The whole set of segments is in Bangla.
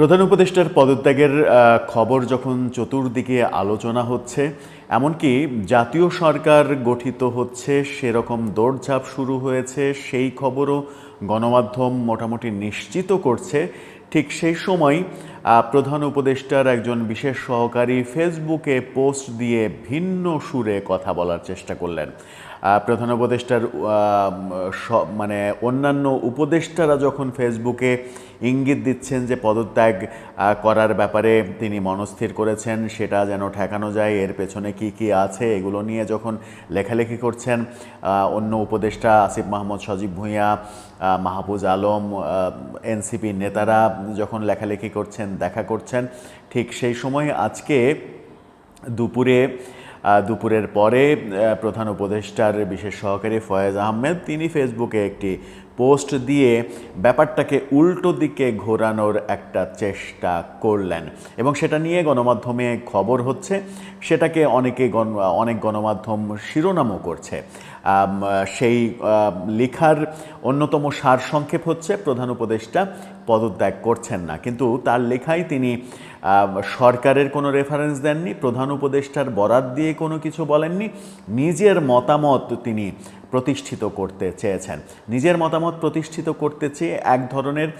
প্রধান উপদেষ্টার পদত্যাগের খবর যখন চতুর্দিকে আলোচনা হচ্ছে, এমনকি জাতীয় সরকার গঠিত হচ্ছে, সেরকম দৌড়ঝাঁপ শুরু হয়েছে, সেই খবরও গণমাধ্যম মোটামুটি নিশ্চিত করছে। ঠিক সেই সময় প্রধান উপদেষ্টার একজন বিশেষ সহকারী ফেসবুকে পোস্ট দিয়ে ভিন্ন সুরে কথা বলার চেষ্টা করলেন। প্রধান উপদেষ্টার মানে অন্যান্য উপদেষ্টারা যখন ফেসবুকে ইঙ্গিত দিচ্ছেন যে পদত্যাগ করার ব্যাপারে তিনি মনস্থির করেছেন সেটা যেন ঠেকানো যায় এর পেছনে কি কি আছে এগুলো নিয়ে যখন লেখালেখি করছেন অন্য উপদেষ্টা আসিফ মাহমুদ সজীব ভূঁইয়া আহ, মাহফুজ আলম এনসিপি নেতারা যখন লেখালেখি করছেন দেখা করছেন ঠিক সেই সময় আজকে দুপুরে দুপুরের পরে প্রধান উপদেষ্টার বিশেষ সহকারী ফয়েজ আহমেদ, তিনি ফেসবুকে একটি পোস্ট দিয়ে ব্যাপারটাকে উল্টো দিকে ঘোরানোর একটা চেষ্টা করলেন। এবং সেটা নিয়ে গণমাধ্যমে খবর হচ্ছে, সেটাকে অনেকে গণ, অনেক গণমাধ্যম শিরোনামও করছে। সেই লেখার অন্যতম সার সংক্ষেপ হচ্ছে, প্রধান উপদেষ্টা পদত্যাগ করছেন না। কিন্তু তার লেখায় তিনি সরকারের কোনো রেফারেন্স দেননি প্রধান উপদেষ্টার বরাত দিয়ে কোনো কিছু বলেননি নিজের মতামত তিনি প্রতিষ্ঠিত করতে চেয়েছেন। নিজের মতামত প্রতিষ্ঠিত করতে চেয়ে এক ধরনের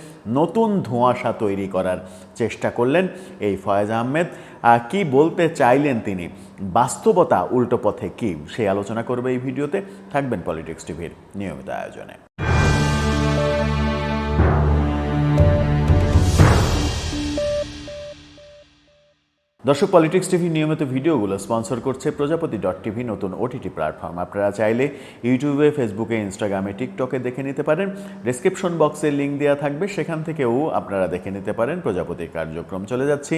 নতুন ধোঁয়াশা তৈরি করার চেষ্টা করলেন এই ফয়েজ আহমেদ। আহ, কি বলতে চাইলেন তিনি? বাস্তবতা উল্টো পথে কি? সেই আলোচনা করবে এই ভিডিওতে। থাকবেন পলিটিক্স টিভির নিয়মিত আয়োজনে। দর্শক পলিটিক্স টিভি নিয়মিত ভিডিওগুলো স্পন্সর করছে প্রজাপতি ডট টিভি নতুন ওটিটি প্ল্যাটফর্ম আপনারা চাইলে ইউটিউবে ফেসবুকে ইনস্টাগ্রামে টিকটকে দেখে নিতে পারেন। ডিসক্রিপশন বক্সে লিঙ্ক দেওয়া থাকবে। সেখান থেকেও আপনারা দেখে নিতে পারেন প্রজাপতির কার্যক্রম। চলে যাচ্ছি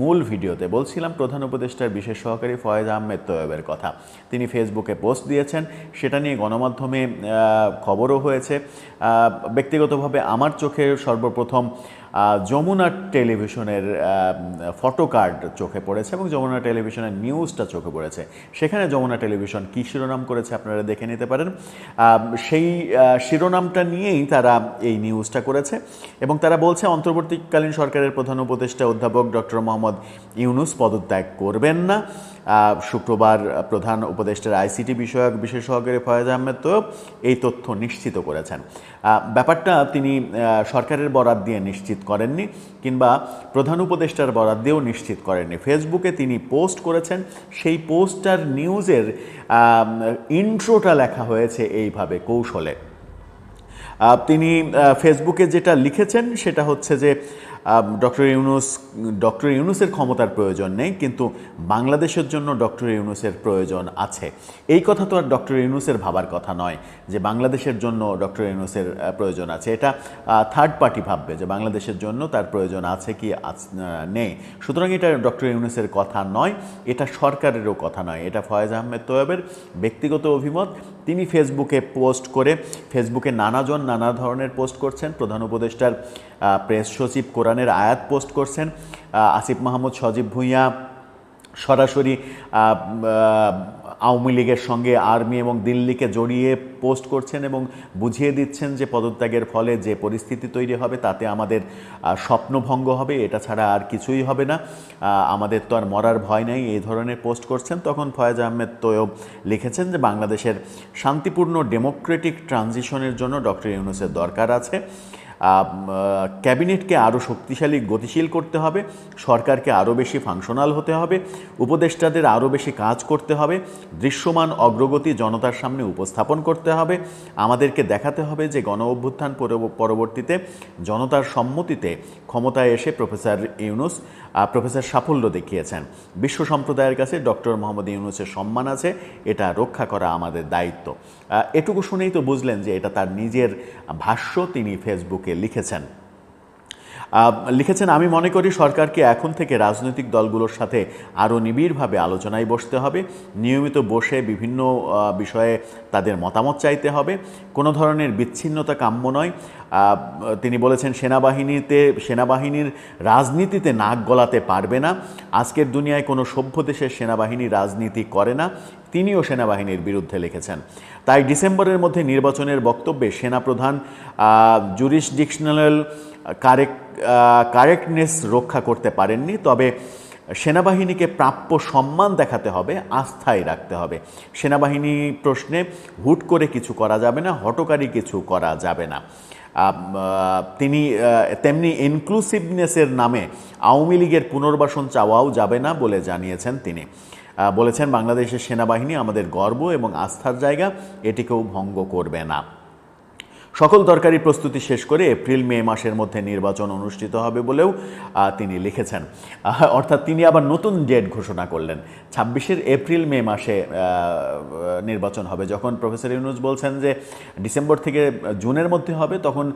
মূল ভিডিওতে। বলছিলাম প্রধান উপদেষ্টার বিশেষ সহকারী ফয়েজ আহমেদ তৈয়বের কথা। তিনি ফেসবুকে পোস্ট দিয়েছেন। সেটা নিয়ে গণমাধ্যমে খবরও হয়েছে। ব্যক্তিগতভাবে আমার চোখে সর্বপ্রথম যমুনা টেলিভিশনের ফটো কার্ড চোখে পড়েছে এবং যমুনা টেলিভিশনের নিউজটা চোখে পড়েছে। সেখানে যমুনা টেলিভিশন কী শিরোনাম করেছে আপনারা দেখে নিতে পারেন। সেই শিরোনামটা নিয়েই তারা এই নিউজটা করেছে এবং তারা বলছে, অন্তর্বর্তীকালীন সরকারের প্রধান উপদেষ্টা অধ্যাপক ডক্টর মোহাম্মদ ইউনুস পদত্যাগ করবেন না। শুক্রবার প্রধান উপদেষ্টার আইসিটি বিষয়ক বিশেষজ্ঞের ফয়েজ আহমেদ তো এই তথ্য নিশ্চিত করেছেন। ব্যাপারটা তিনি সরকারের বরাত দিয়ে নিশ্চিত করেননি কিংবা প্রধান উপদেষ্টার বরাত দিয়েও নিশ্চিত করেননি। ফেসবুকে তিনি পোস্ট করেছেন, সেই পোস্টার নিউজের ইন্ট্রোটা লেখা হয়েছে এইভাবে কৌশলে। তিনি ফেসবুকে যেটা লিখেছেন সেটা হচ্ছে যে ডক্টর ইউনুস, ডক্টর ইউনুসের ক্ষমতার প্রয়োজন নেই, কিন্তু বাংলাদেশের জন্য ডক্টর ইউনুসের প্রয়োজন আছে। এই কথা তো আর ডক্টর ইউনুসের ভাবার কথা নয় যে বাংলাদেশের জন্য ডক্টর ইউনুসের প্রয়োজন আছে। এটা থার্ড পার্টি ভাববে যে বাংলাদেশের জন্য তার প্রয়োজন আছে কি নেই। সুতরাং এটা ডক্টর ইউনুসের কথা নয়, এটা সরকারেরও কথা নয়। এটা ফয়েজ আহমেদ তোয়াবের ব্যক্তিগত অভিমত। তিনি ফেসবুকে পোস্ট করে, ফেসবুকে নানাজন নানা ধরনের পোস্ট করছেন। প্রধান উপদেষ্টার প্রেস সচিব কোরআনের আয়াত পোস্ট করছেন আসিফ মাহমুদ, সজীব ভূঁইয়া, সরাসরি আওয়ামী লীগের সঙ্গে আর্মি এবং দিল্লিকে জড়িয়ে পোস্ট করছেন এবং বুঝিয়ে দিচ্ছেন যে পদত্যাগের ফলে যে পরিস্থিতি তৈরি হবে তাতে আমাদের স্বপ্নভঙ্গ হবে, এটা ছাড়া আর কিছুই হবে না। আমাদের তো আর মরার ভয় নেই, এই ধরনের পোস্ট করছেন। তখন ফয়েজ আহমেদ তৈয়ব লিখেছেন যে বাংলাদেশের শান্তিপূর্ণ ডেমোক্রেটিক ট্রানজিশনের জন্য ডক্টর ইউনুসের দরকার আছে। ক্যাবিনেটকে আরও শক্তিশালী, গতিশীল করতে হবে, সরকারকে আরও বেশি ফাংশনাল হতে হবে, উপদেষ্টাদের আরও বেশি কাজ করতে হবে, দৃশ্যমান অগ্রগতি জনতার সামনে উপস্থাপন করতে হবে, আমাদেরকে দেখাতে হবে যে গণ অভ্যুত্থান পরব- পরবর্তীতে জনতার সম্মতিতে ক্ষমতায় এসে প্রফেসর ইউনুস প্রফেসর সাফল্য দেখিয়েছেন। বিশ্ব সম্প্রদায়ের কাছে ডক্টর মোহাম্মদ ইউনুসের সম্মান আছে, এটা রক্ষা করা আমাদের দায়িত্ব। এটুকু শুনেই তো বুঝলেন যে এটা তার নিজের ভাষ্য, তিনি ফেসবুকে লিখেছেন। লিখেছেন, আমি মনে করি সরকারকে এখন থেকে রাজনৈতিক দলগুলোর সাথে আরও নিবিড়ভাবে আলোচনায় বসতে হবে। নিয়মিত বসে বিভিন্ন বিষয়ে তাদের মতামত চাইতে হবে। কোনো ধরনের বিচ্ছিন্নতা কাম্য নয়। তিনি বলেছেন, সেনাবাহিনীতে, সেনাবাহিনীর রাজনীতিতে নাক গলাতে পারবে না। আজকের দুনিয়ায় কোনো সভ্য দেশের সেনাবাহিনী রাজনীতি করে না। তিনিও সেনাবাহিনীর বিরুদ্ধে লিখেছেন। তাই ডিসেম্বরের মধ্যে নির্বাচনের বক্তব্যে সেনাপ্রধান জুরিসডিকশনাল কারেক্ট কারেক্টনেস রক্ষা করতে পারেননি, তবে সেনাবাহিনীকে প্রাপ্য সম্মান দেখাতে হবে আস্থায় রাখতে হবে। সেনাবাহিনী প্রশ্নে হুট করে কিছু করা যাবে না, হটকারী কিছু করা যাবে না। তিনি তেমনি ইনক্লুসিভনেসের নামে আওয়ামী লীগের পুনর্বাসন চাওয়াও যাবে না বলে জানিয়েছেন তিনি। বলেছেন বাংলাদেশের সেনাবাহিনী আমাদের গর্ব এবং আস্থার জায়গা এটিকেও ভঙ্গ করবে না। সকল দরকারি প্রস্তুতি শেষ করে এপ্রিল, মে মাসের মধ্যে নির্বাচন অনুষ্ঠিত হবে বলেও তিনি লিখেছেন। অর্থাৎ তিনি আবার নতুন ডেট ঘোষণা করলেন। ছাব্বিশের এপ্রিল, মে মাসে নির্বাচন হবে। যখন প্রফেসর ইউনুস বলছেন যে ডিসেম্বর থেকে জুনের মধ্যে হবে, তখন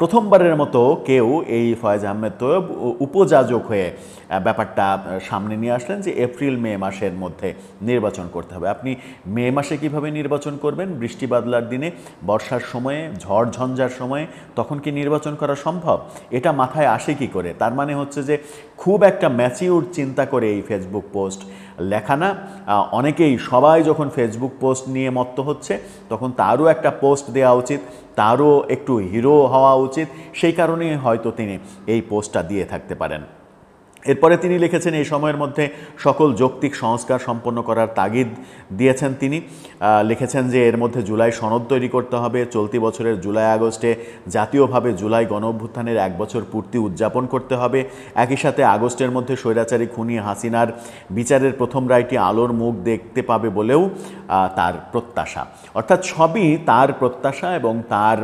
প্রথমবারের মতো কেউ এই ফয়েজ আহমেদ তৈয়ব উপযাজক হয়ে ব্যাপারটা সামনে নিয়ে আসলেন যে এপ্রিল, মে মাসের মধ্যে নির্বাচন করতে হবে। আপনি মে মাসে কীভাবে নির্বাচন করবেন? বৃষ্টি বাদলার দিনে, বর্ষার সময়ে ঝঞ্ঝার সময়ে তখন কি নির্বাচন করা সম্ভব? এটা মাথায় আসে কি করে? তার মানে হচ্ছে যে খুব একটা ম্যাচিউর চিন্তা করে এই ফেসবুক পোস্ট। লেখা না অনেকেই সবাই যখন ফেসবুক পোস্ট নিয়ে মত্ত হচ্ছে, তখন তারও একটা পোস্ট দেওয়া উচিত, তারও একটু হিরো হওয়া উচিত, সেই কারণেই হয়তো তিনি এই পোস্টটা দিয়ে থাকতে পারেন। এরপরে তিনি লিখেছেন, এই সময়ের মধ্যে সকল যৌক্তিক সংস্কার সম্পন্ন করার তাগিদ দিয়েছেন তিনি। লিখেছেন যে, এর মধ্যে জুলাই সনদ তৈরি করতে হবে। চলতি বছরের জুলাই আগস্টে জাতীয়ভাবে জুলাই গণ অভ্যুত্থানের এক বছর পূর্তি উদযাপন করতে হবে। একই সাথে আগস্টের মধ্যে স্বৈরাচারী খুনি হাসিনার বিচারের প্রথম রায়টি আলোর মুখ দেখতে পাবে বলেও তার প্রত্যাশা। অর্থাৎ সবই তার প্রত্যাশা এবং তার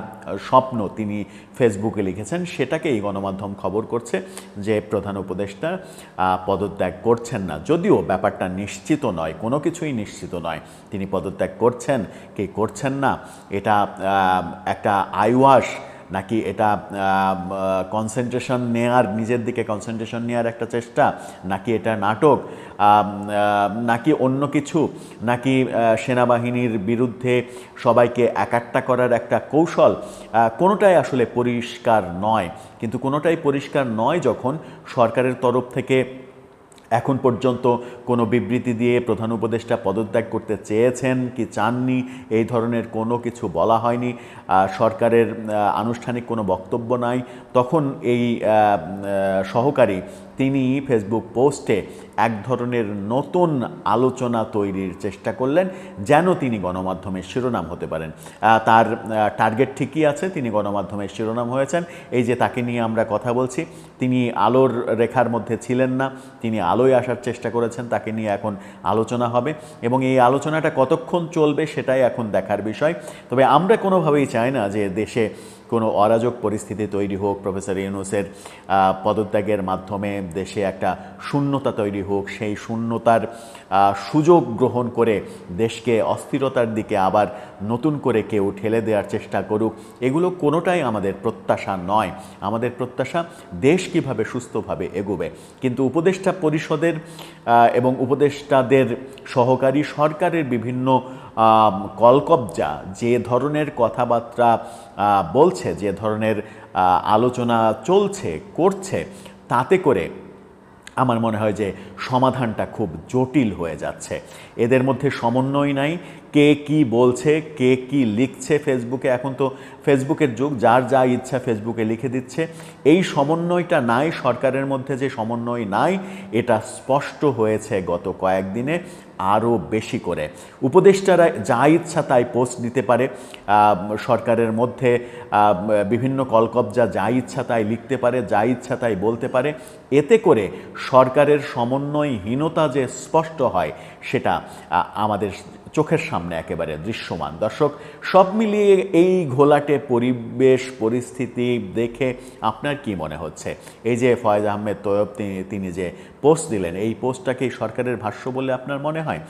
স্বপ্ন তিনি ফেসবুকে লিখেছেন। সেটাকেই গণমাধ্যম খবর করছে যে, প্রধান উপদেষ্টা আহ, পদত্যাগ করছেন না। যদিও ব্যাপারটা নিশ্চিত নয় কোনো কিছুই নিশ্চিত নয়। তিনি পদত্যাগ করছেন কে করছেন না এটা একটা আইওয়াস নাকি এটা কনসেন্ট্রেশন নেয়ার, নিজের দিকে কনসেন্ট্রেশন নেওয়ার একটা চেষ্টা? নাকি এটা নাটক? নাকি অন্য কিছু? নাকি সেনাবাহিনীর বিরুদ্ধে সবাইকে একাট্টা করার একটা কৌশল? কোনোটাই আসলে পরিষ্কার নয়। কিন্তু কোনোটাই পরিষ্কার নয় যখন সরকারের তরফ থেকে এখন পর্যন্ত কোনো বিবৃতি দিয়ে প্রধান উপদেষ্টা পদত্যাগ করতে চেয়েছেন কি চাননি? এই ধরনের কোনো কিছু বলা হয়নি। সরকারের আনুষ্ঠানিক কোনো বক্তব্য নাই। তখন এই সহকারী তিনি ফেসবুক পোস্টে এক ধরনের নতুন আলোচনা তৈরির চেষ্টা করলেন, যেন তিনি গণমাধ্যমের শিরোনাম হতে পারেন। তার টার্গেট ঠিকই আছে, তিনি গণমাধ্যমের শিরোনাম হয়েছেন। এই যে তাকে নিয়ে আমরা কথা বলছি, তিনি আলোর রেখার মধ্যে ছিলেন না, তিনি আলোয় আসার চেষ্টা করেছেন, তাকে নিয়ে এখন আলোচনা হবে। এবং এই আলোচনাটা কতক্ষণ চলবে সেটাই এখন দেখার বিষয়। তবে আমরা কোনোভাবেই চাই না যে দেশে কোনো অরাজক পরিস্থিতি তৈরি হোক, প্রফেসর ইউনুসের পদত্যাগের মাধ্যমে দেশে একটা শূন্যতা তৈরি হোক, সেই শূন্যতার সুযোগ গ্রহণ করে দেশকে অস্থিরতার দিকে আবার নতুন করে কেউ ঠেলে দেওয়ার চেষ্টা করুক, এগুলো কোনোটাই আমাদের প্রত্যাশা নয়। আমাদের প্রত্যাশা দেশ কীভাবে সুস্থভাবে এগোবে। কিন্তু উপদেষ্টা পরিষদের এবং উপদেষ্টাদের সহকারী সরকারের বিভিন্ন কলকব্জা যে ধরনের কথাবার্তা বলছে, যে ধরনের আলোচনা চলছে, করছে, তাতে করে আমার মনে হয় যে সমাধানটা খুব জটিল হয়ে যাচ্ছে। এদের মধ্যে সমন্বয় নাই কে কি বলছে, কে কি লিখছে ফেসবুকে এখন তো ফেসবুকের যুগ, যার যা ইচ্ছা ফেসবুকে লিখে দিচ্ছে। এই সমন্বয়টা নাই, সরকারের মধ্যে যে সমন্বয় নাই, এটা স্পষ্ট হয়েছে গত কয়েকদিনে আরও বেশি করে। উপদেষ্টারা যা ইচ্ছা তাই পোস্ট দিতে পারে। সরকারের মধ্যে বিভিন্ন কলকবজা যা ইচ্ছা তাই লিখতে পারে, যা ইচ্ছা তাই বলতে পারে। এতে করে সরকারের সমন্বয়হীনতা যে স্পষ্ট হয়, সেটা আমাদের চোখের সামনে একেবারে দৃশ্যমান। দর্শক, সব মিলিয়ে এই ঘোলাটে পরিবেশ, পরিস্থিতি দেখে আপনার কি মনে হচ্ছে? এই যে ফয়েজ আহমেদ তৈয়ব তিনি যে পোস্ট দিলেন, এই পোস্টটাকে সরকারের ভাষ্য বলে আপনার মনে হয়?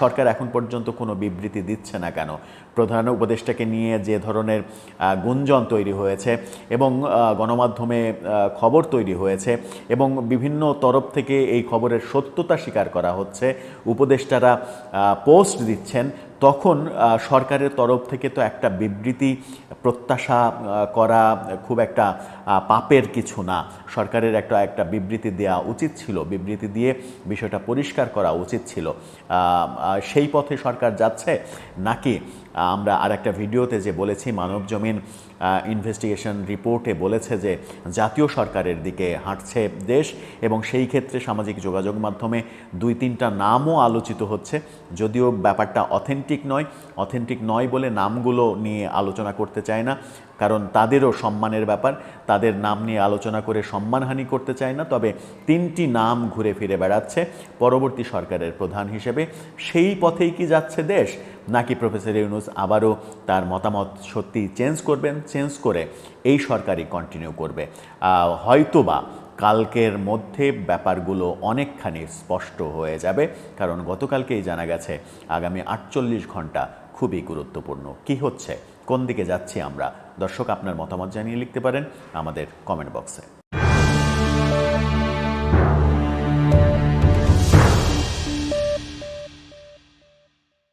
সরকার এখন পর্যন্ত কোনো বিবৃতি দিচ্ছে না কেন? প্রধান উপদেষ্টাকে নিয়ে যে ধরনের গুঞ্জন তৈরি হয়েছে এবং গণমাধ্যমে খবর তৈরি হয়েছে এবং বিভিন্ন তরফ থেকে এই খবরের সত্যতা স্বীকার করা হচ্ছে। উপদেষ্টারা পোস্ট দিচ্ছেন তখন সরকারের তরফ থেকে তো একটা বিবৃতি, প্রত্যাশা করা খুব একটা পাপের কিছু না। সরকারের একটা একটা বিবৃতি দেওয়া উচিত ছিল। বিবৃতি দিয়ে বিষয়টা পরিষ্কার করা উচিত ছিল। সেই পথে সরকার যাচ্ছে নাকি আমরা আর একটা ভিডিওতে যে বলেছি, মানব জমিন ইনভেস্টিগেশন রিপোর্টে বলেছে যে জাতীয় সরকারের দিকে হাঁটছে দেশ এবং সেই ক্ষেত্রে সামাজিক যোগাযোগ মাধ্যমে দুই তিনটা নামও আলোচিত হচ্ছে। যদিও ব্যাপারটা অথেন্টিক নয় অথেন্টিক নয় বলে নামগুলো নিয়ে আলোচনা করতে চায় না, কারণ তাদেরও সম্মানের ব্যাপার, তাদের নাম নিয়ে আলোচনা করে সম্মানহানি করতে চায় না, তবে তিনটি নাম ঘুরে ফিরে বেড়াচ্ছে পরবর্তী সরকারের প্রধান হিসেবে। সেই পথেই কি যাচ্ছে দেশ? নাকি প্রফেসর ইউনুস আবারও তার মতামত সত্যি চেঞ্জ করবেন, চেঞ্জ করে এই সরকারই কন্টিনিউ করবে। হয়তোবা কালকের মধ্যে ব্যাপারগুলো অনেকখানি স্পষ্ট হয়ে যাবে, কারণ গতকালকেই জানা গেছে আগামী আটচল্লিশ ঘণ্টা খুবই গুরুত্বপূর্ণ। কি হচ্ছে? কোন দিকে যাচ্ছি আমরা? দর্শক, আপনার মতামত জানিয়ে লিখতে পারেন আমাদের কমেন্ট বক্সে